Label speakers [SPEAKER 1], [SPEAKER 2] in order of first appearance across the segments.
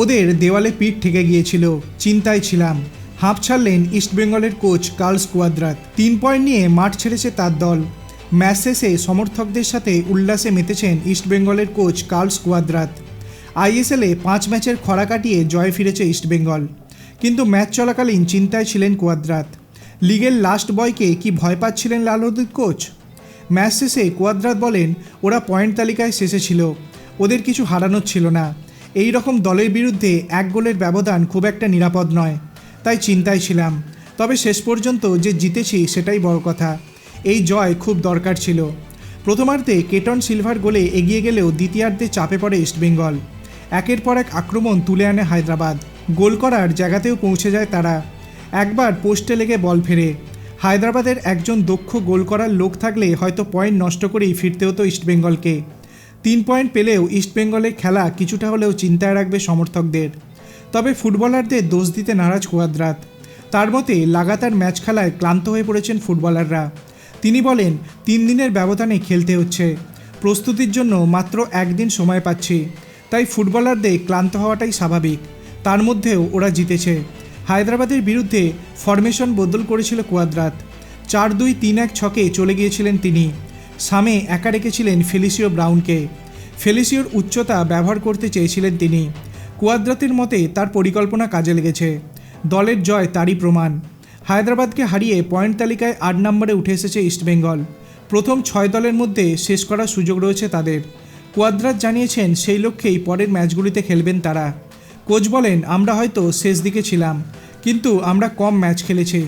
[SPEAKER 1] ওদের দেওয়ালে পিঠ ঠেকে গিয়েছিল, চিন্তায় ছিলাম। হাঁপ ছাড়লেন ইস্টবেঙ্গলের কোচ কার্লস কুয়াদ্রাত তিন পয়েন্ট নিয়ে মাঠ ছেড়েছে তার দল। ম্যাচ শেষে সমর্থকদের সাথে উল্লাসে মেতেছেন ইস্টবেঙ্গলের কোচ কার্লস কুয়াদ্রাত আইএসএলে পাঁচ ম্যাচের খরা কাটিয়ে জয় ফিরেছে ইস্টবেঙ্গল কিন্তু ম্যাচ চলাকালীন চিন্তায় ছিলেন কুয়াদ্রাত। লিগের লাস্ট বয়কে কি ভয় পাচ্ছিলেন লালহদুত কোচ? ম্যাচ শেষে কুয়াদ্রাত বলেন, ওরা পয়েন্ট তালিকায় শেষে ছিল। ওদের কিছু হারানোর ছিল না। এই রকম দলের বিরুদ্ধে এক গোলের ব্যবধান খুব একটা নিরাপদ নয়। তাই চিন্তায় ছিলাম। তবে শেষ পর্যন্ত যে জিতেছি সেটাই বড় কথা। এই জয় খুব দরকার ছিল। প্রথমার্ধে কেটন সিলভার গোলে এগিয়ে গেলেও দ্বিতীয়ার্ধে চাপে পড়ে ইস্টবেঙ্গল একের পর এক আক্রমণ তুলে আনে হায়দ্রাবাদ। গোল করার জায়গাতেও পৌঁছে যায় তারা। একবার পোস্টে লেগে বল ফেরে। হায়দ্রাবাদের একজন দক্ষ গোল করার লোক থাকলে হয়তো পয়েন্ট নষ্ট করেই ফিরতে হতো ইস্টবেঙ্গলকে তিন পয়েন্ট পেলেও ইস্টবেঙ্গলের খেলা কিছুটা হলেও চিন্তায় রাখবে সমর্থকদের। তবে ফুটবলারদের দোষ দিতে নারাজ কুয়াদ্রাত। তার মতে, লাগাতার ম্যাচ খেলায় ক্লান্ত হয়ে পড়েছেন ফুটবলাররা। তিনি বলেন, তিন দিনের ব্যবধানে খেলতে হচ্ছে। প্রস্তুতির জন্য মাত্র একদিন সময় পাচ্ছি। তাই ফুটবলারদের ক্লান্ত হওয়াটাই স্বাভাবিক। তার মধ্যেও ওরা জিতেছে। হায়দ্রাবাদের বিরুদ্ধে ফরমেশন বদল করেছিল কুয়াদ্রাত। চার দুই তিন এক ছকে চলে গিয়েছিলেন তিনি। সামে একা রেখেছিলেন ফেলিসিও ব্রাউনকে। ফেলিসিওর উচ্চতা ব্যবহার করতে চেয়েছিলেন তিনি। কুয়াদ্রাতের মতে তার পরিকল্পনা কাজে লেগেছে। দলের জয় তারই প্রমাণ। হায়দ্রাবাদকে হারিয়ে পয়েন্ট তালিকায় আট নম্বরে উঠে এসেছে ইস্টবেঙ্গল প্রথম ছয় দলের মধ্যে শেষ করার সুযোগ রয়েছে তাদের। কুয়াদ্রাত জানিয়েছেন সেই লক্ষ্যেই পরের ম্যাচগুলিতে খেলবেন তারা। কোচ বলেন, আমরা হয়তো শেষ দিকে ছিলাম, কিন্তু আমরা কম ম্যাচ খেলেছি।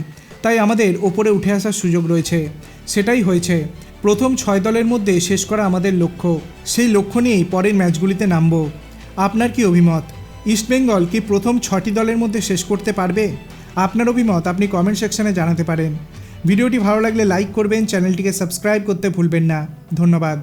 [SPEAKER 1] তাই আমাদের ওপরে উঠে আসার সুযোগ রয়েছে। সেটাই হয়েছে। প্রথম ছয় দলের মধ্যে শেষ করা আমাদের লক্ষ্য। সেই লক্ষ্য নিয়েই পরের ম্যাচগুলিতে নামব। আপনার কি অভিমত? ইস্টবেঙ্গল কি প্রথম ছটি দলের মধ্যে শেষ করতে পারবে? আপনার অভিমত আপনি কমেন্ট সেকশনে জানাতে পারেন। ভিডিওটি ভালো লাগলে লাইক করবেন, চ্যানেলটিকে সাবস্ক্রাইব করতে ভুলবেন না। ধন্যবাদ।